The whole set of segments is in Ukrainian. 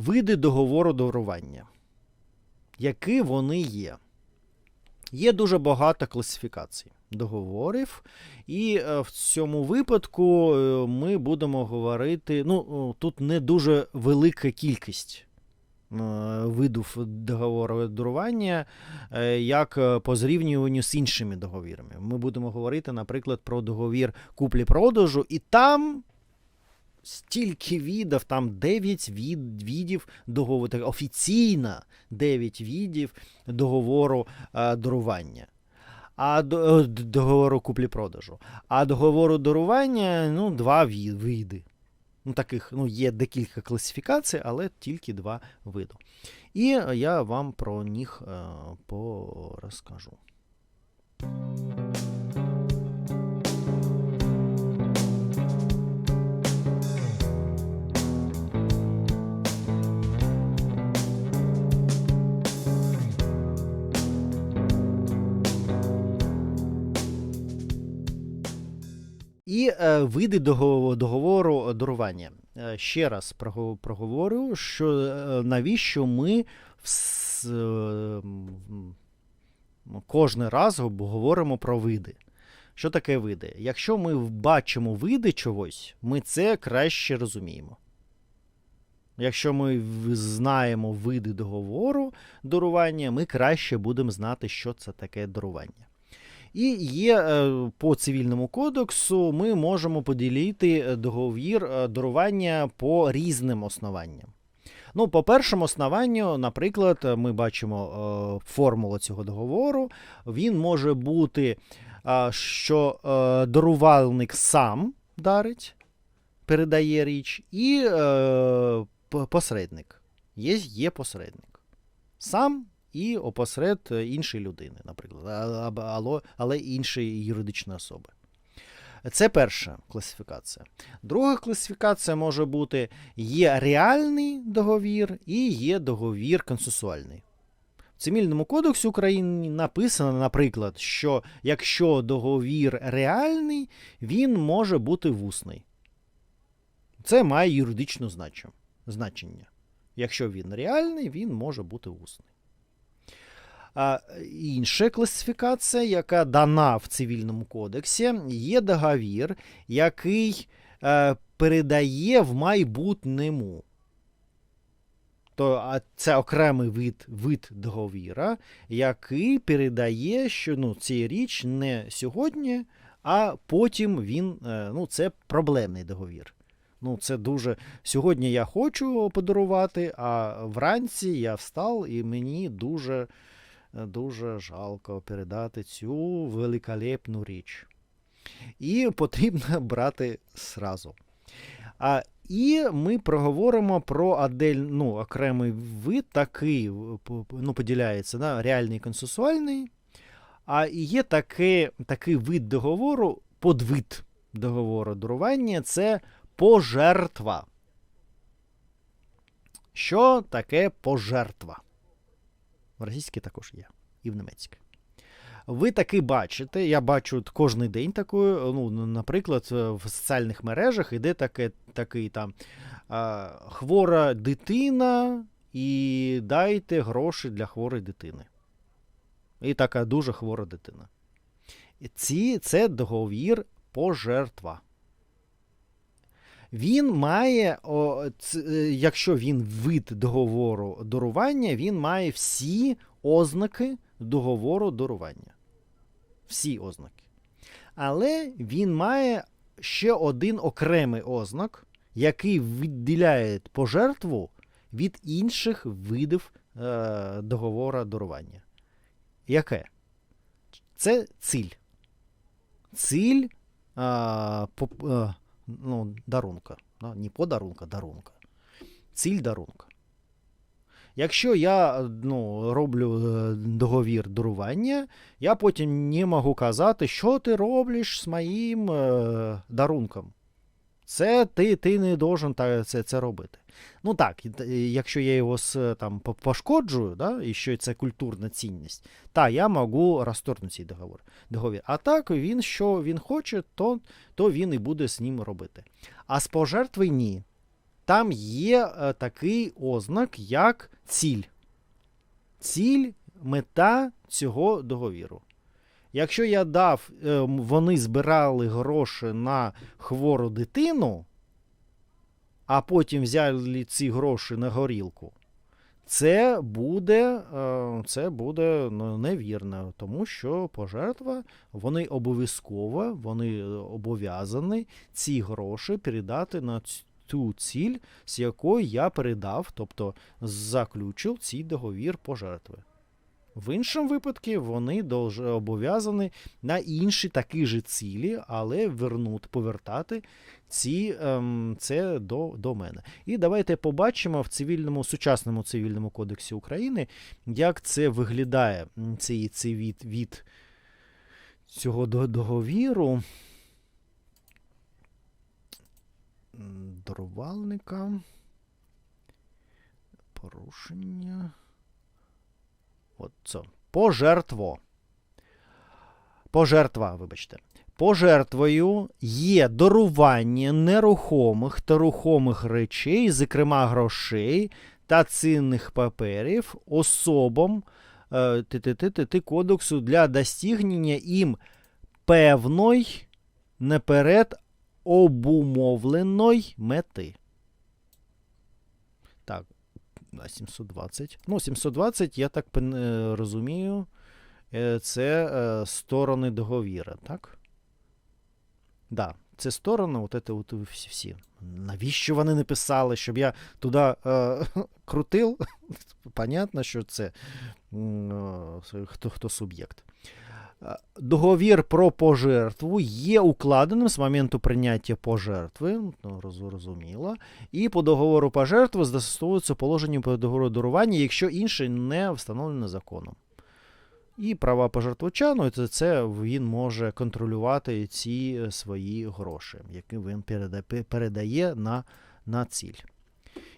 Види договору дарування. Які вони є? Є дуже багато класифікацій договорів, і е, в цьому випадку е, ми будемо говорити. Ну, тут не дуже велика кількість е, видів договору дарування, е, як е, по зрівнюванню з іншими договірами. Ми будемо говорити, наприклад, про договір куплі-продажу, і там стільки видів, там 9 від, видів договору, офіційно 9 видів договору е, дарування. А е, договору куплі-продажу. А договору дарування ну, два види. Ну, таких, ну, є декілька класифікацій, але тільки два види. І я вам про них е, порозкажу. І е, види договору, договору дарування. Е, ще раз прого- проговорю, що е, навіщо ми е, кожен раз говоримо про види. Що таке види? Якщо ми бачимо види чогось, ми це краще розуміємо. Якщо ми знаємо види договору дарування, ми краще будемо знати, що це таке дарування. І є е, по цивільному кодексу ми можемо поділити е, договір е, дарування по різним основанням. Ну, по першому основанню, наприклад, ми бачимо формулу цього договору. Він може бути, що дарувальник сам дарить, передає річ, і посередник. Є, є посередник. Сам і опосеред е, іншої людини, наприклад, але, іншої юридичної особи. Це перша класифікація. Друга класифікація може бути: є реальний договір і є договір консенсуальний. В Цивільному кодексі України написано, наприклад, що якщо договір реальний, він може бути вусний. Це має юридичне значення-. Якщо він реальний, він може бути усний. Інша класифікація, яка дана в цивільному кодексі, є договір, який е, передає в майбутньому. То це окремий вид, вид договіра, який передає, що ну, ця річ не сьогодні, а потім він. е, Ну, це проблемний договір. Ну, це дуже. Сьогодні я хочу подарувати, а вранці я встав і мені дуже, дуже жалко передати цю великолепну річ. І потрібно брати зразу. А, і ми проговоримо про адель, ну, окремий вид, такий по- ну, поділяється на реальний консенсуальний. А є таке, такий вид договору, подвид договору дарування це пожертва. Що таке пожертва? В російській також є, і в німецькій. Ви таки бачите, я бачу кожен день такою, ну, наприклад, в соціальних мережах іде таке, такий там хвора дитина, і дайте гроші для хворої дитини. І така дуже хвора дитина. Ці, це договір пожертва. Він має, о, ц- е, якщо він вид договору дарування, він має всі ознаки договору дарування. Всі ознаки. Але він має ще один окремий ознак, який відділяє пожертву від інших видів е, договору дарування. Яке? Це ціль. Ціль а, по, е, ну, дарунка. Да? Не подарунка, дарунка. Ціль дарунка. Якщо я ну, роблю е, договір дарування, я потім не можу казати, що ти робиш з моїм е, дарунком. Це ти, ти не должен це, це робити. Ну так, якщо я його с- там пошкоджую, да, і що це культурна цінність, та я можу розторгнути цей договор. договір. А так він що він хоче, то, то він і буде з ним робити. А з пожертви ні. там є е, такий ознак, як ціль. Ціль, мета цього договіру. Якщо я дав, е, вони збирали гроші на хвору дитину, а потім взяли ці гроші на горілку, це буде, е, це буде ну, невірно, тому що пожертва, вони обов'язково, вони е, обов'язані ці гроші передати на ту ціль, з якою я передав, тобто заключив цей договір пожертви. В іншому випадку вони обов'язані на інші такі ж цілі, але вернуть, повертати ці, ем, це до, до мене. І давайте побачимо в цивільному, сучасному цивільному кодексі України, як це виглядає цей, цей від, від цього до- договіру. Дарувальника. Порушення. От це. Пожертво. Пожертва, вибачте. Пожертвою є дарування нерухомих та рухомих речей, зокрема грошей та цінних паперів особам е, ТТТ кодексу для достигнення їм певної наперед обумовленої мети. Так, а 720. Ну, 720, я так е, розумію, е, це е, сторони договіра, так? Да, це сторони, от це от всі, всі. Навіщо вони не писали, щоб я туди е, крутив? Понятно, що це е, хто, хто суб'єкт. Договір про пожертву є укладеним з моменту прийняття пожертви, ну, розуміло, і по договору пожертви застосовуються положення по договору дарування, якщо інше не встановлено законом. І права пожертвувача, ну, це, це він може контролювати ці е, свої гроші, які він переда- передає на, на ціль.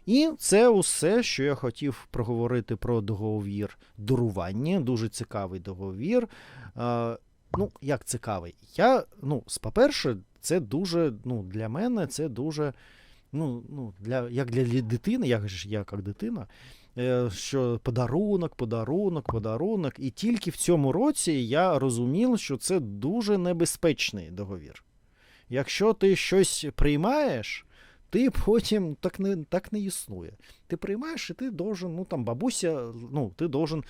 І це усе, що я хотів проговорити про договір дарування. Дуже цікавий договір. Е, ну, як цікавий? Я, ну, по-перше, це дуже, ну, для мене це дуже, ну, ну для, як для дитини, я ж я як дитина, е, що подарунок, подарунок, подарунок. І тільки в цьому році я розумів, що це дуже небезпечний договір. Якщо ти щось приймаєш, ти потім так не, так не існує. Ти приймаєш, і ти должен, ну там бабуся, ну, ти должен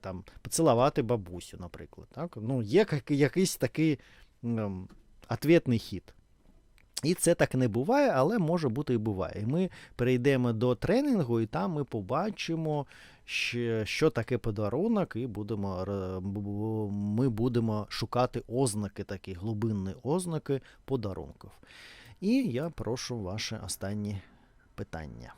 там, поцілувати бабусю, наприклад. Так? Ну, є як- якийсь такий ем, ответний хід. І це так не буває, але може бути і буває. І ми перейдемо до тренінгу, і там ми побачимо, що, таке подарунок, і будемо, ми будемо шукати ознаки, такі глибинні ознаки подарунків. І я прошу ваші останні питання.